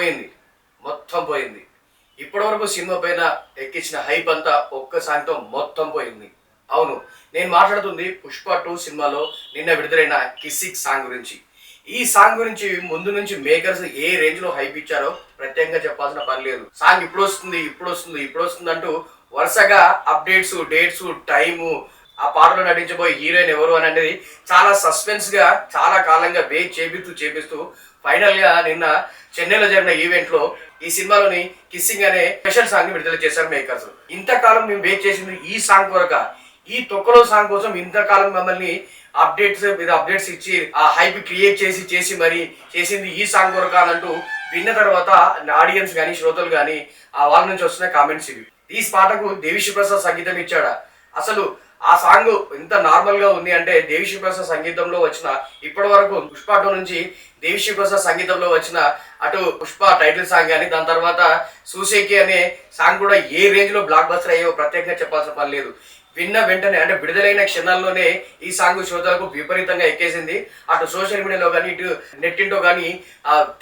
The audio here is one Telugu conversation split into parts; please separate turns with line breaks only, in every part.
పోయింది. మొత్తం పోయింది. ఇప్పటివరకు సినిమా పైన ఎక్కించిన హైప్ అంతా ఒక్క సాంగ్తో మొత్తం పోయింది. అవును నేను మాట్లాడుతుంది పుష్ప టూ సినిమాలో నిన్న విడుదలైన కిసిక్ సాంగ్ గురించి. ఈ సాంగ్ గురించి ముందు నుంచి మేకర్స్ ఏ రేంజ్లో హైప్ ఇచ్చారో ప్రత్యేకంగా చెప్పాల్సిన పని లేదు. సాంగ్ ఇప్పుడు వస్తుంది ఇప్పుడు వస్తుంది ఇప్పుడు వస్తుంది అంటూ వరుసగా అప్డేట్స్ డేట్స్ టైము ఆ పాటలో నటించబోయే హీరోయిన్ ఎవరు అని అనేది చాలా సస్పెన్స్గా చాలా కాలంగా వెయిట్ చేపిస్తూ చేపిస్తూ ఫైనల్గా నిన్న చెన్నైలో జరిగిన ఈవెంట్లో ఈ సినిమాలోని కిస్సింగ్ అనే స్పెషల్ సాంగ్ని విడుదల చేశారు మేకర్స్ ఇంతకాలం మేము వెయిట్ చేసింది ఈ సాంగ్ కొరక. ఈ తొక్కలో సాంగ్ కోసం ఇంతకాలం మమ్మల్ని అప్డేట్స్ మీద అప్డేట్స్ ఇచ్చి ఆ హైప్ క్రియేట్ చేసి చేసి మరి చేసింది ఈ సాంగ్ కొరక అని అంటూ విన్న తర్వాత ఆడియన్స్ కానీ శ్రోతలు కానీ ఆ వాళ్ళ నుంచి వస్తున్న కామెంట్స్ ఇవి. ఈ పాటకు దేవిశ్రీ ప్రసాద్ సంగీతం ఇచ్చాడా? అసలు ఆ సాంగ్ ఎంత నార్మల్గా ఉంది అంటే దేవిశ్రీ ప్రసాద్ సంగీతంలో వచ్చిన ఇప్పటి వరకు పుష్ప టూ నుంచి దేవిశ్రీ ప్రసాద్ సంగీతంలో వచ్చిన అటు పుష్ప టైటిల్ సాంగ్ కానీ దాని తర్వాత సూసేకి అనే సాంగ్ కూడా ఏ రేంజ్లో బ్లాక్ బస్టర్ అయ్యో ప్రత్యేకంగా చెప్పాల్సిన పని లేదు. విన్న వెంటనే అంటే విడుదలైన క్షణాల్లోనే ఈ సాంగ్ శ్రోతలకు విపరీతంగా ఎక్కేసింది. అటు సోషల్ మీడియాలో కానీ ఇటు నెట్టింటో కానీ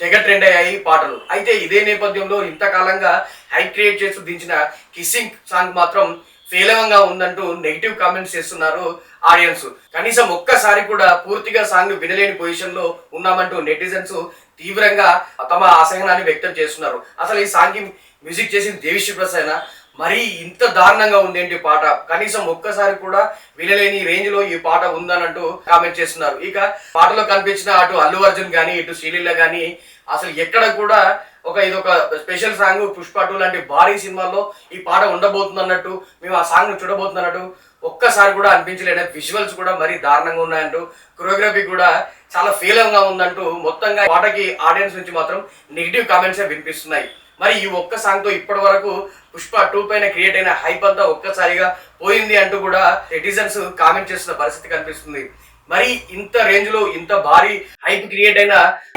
తెగ ట్రెండ్ అయ్యాయి పాటలు. అయితే ఇదే నేపథ్యంలో ఇంతకాలంగా హై క్రియేట్ చేస్తూ దించిన కిస్సింగ్ సాంగ్ మాత్రం ఫేలవంగా ఉందంటూ నెగిటివ్ కామెంట్స్ చేస్తున్నారు ఆడియన్స్ కనీసం ఒక్కసారి కూడా పూర్తిగా సాంగ్ వినలేని పొజిషన్లో ఉన్నామంటూ నెటిజన్స్ తీవ్రంగా తమ అసహనాన్ని వ్యక్తం చేస్తున్నారు. అసలు ఈ సాంగ్ మ్యూజిక్ చేసింది దేవిశ్రీ ప్రసాద్ మరీ ఇంత దారుణంగా ఉంది ఏంటి పాట? కనీసం ఒక్కసారి కూడా వినలేని రేంజ్లో ఈ పాట ఉందనంటూ కామెంట్ చేస్తున్నారు. ఇక పాటలో కనిపించిన అటు అల్లు అర్జున్ కానీ ఇటు శ్రీలీల కానీ అసలు ఎక్కడ కూడా ఒక ఇది ఒక స్పెషల్ సాంగ్ పుష్ప టూ లాంటి భారీ సినిమాల్లో ఈ పాట ఉండబోతుంది అన్నట్టు మేము ఆ సాంగ్ చూడబోతున్నట్టు ఒక్కసారి కూడా అనిపించలేదు విజువల్స్ కూడా మరీ దారుణంగా ఉన్నాయంటూ కొరియోగ్రఫీ కూడా చాలా ఫీలంగా ఉందంటూ మొత్తంగా పాటకి ఆడియన్స్ నుంచి మాత్రం నెగిటివ్ కామెంట్సే వినిపిస్తున్నాయి. మరి ఈ ఒక్క సాంగ్తో ఇప్పటి వరకు పుష్ప టూ పైన క్రియేట్ అయిన హైప్ అంతా ఒక్కసారిగా పోయింది అంటూ కూడా నెటిజన్స్ కామెంట్ చేస్తున్న పరిస్థితి కనిపిస్తుంది. మరి ఇంత రేంజ్లో ఇంత భారీ హైప్ క్రియేట్ అయిన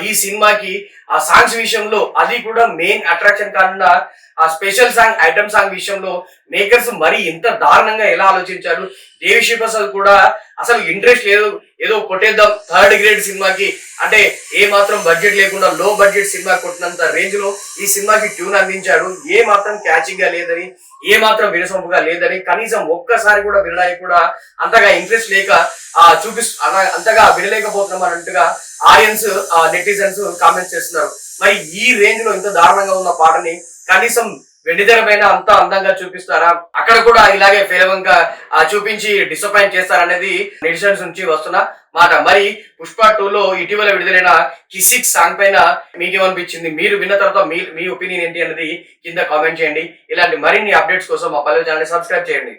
ఈ సినిమాకి ఆ సాంగ్స్ విషయంలో అది కూడా మెయిన్ అట్రాక్షన్ కాకుండా ఆ స్పెషల్ సాంగ్ ఐటమ్ సాంగ్ విషయంలో మేకర్స్ మరి ఇంత దారుణంగా ఎలా ఆలోచించారు? దేవిశ్రీ ప్రసాద్ కూడా అసలు ఇంట్రెస్ట్ లేదు. ఏదో కొట్టేద్దాం థర్డ్ గ్రేడ్ సినిమాకి. అంటే ఏ మాత్రం బడ్జెట్ లేకుండా లో బడ్జెట్ సినిమా కొట్టినంత రేంజ్లో ఈ సినిమాకి ట్యూన్ అందించాడు. ఏ మాత్రం క్యాచింగ్గా లేదని ఏ మాత్రం వినసొంపుగా లేదని కనీసం ఒక్కసారి కూడా వినడానికి కూడా అంతగా ఇంట్రెస్ట్ లేక ఆ చూపిస్తూ అంతగా వినలేకపోతున్నాం అన్నట్టుగా ఆడియన్స్ నెటిజన్స్ కామెంట్స్ చేస్తున్నారు. మరి ఈ రేంజ్లో ఇంత దారుణంగా ఉన్న పాటని కనీసం వెండితెర పైన అంత అందంగా చూపిస్తారా? అక్కడ కూడా ఇలాగే ఫేలవంగా చూపించి డిసప్పాయింట్ చేస్తారనేది నెటిజన్స్ నుంచి వస్తున్న మాట. మరి పుష్ప టూ లో ఇటీవల విడుదలైన కిసిక్ సాంగ్ పైన మీకేమనిపించింది? మీరు విన్న తర్వాత మీ మీ ఒపీనియన్ ఏంటి అనేది కింద కామెంట్ చేయండి. ఇలాంటి మరిన్ని అప్డేట్స్ కోసం మా పల్లె ఛానల్ సబ్స్క్రైబ్ చేయండి.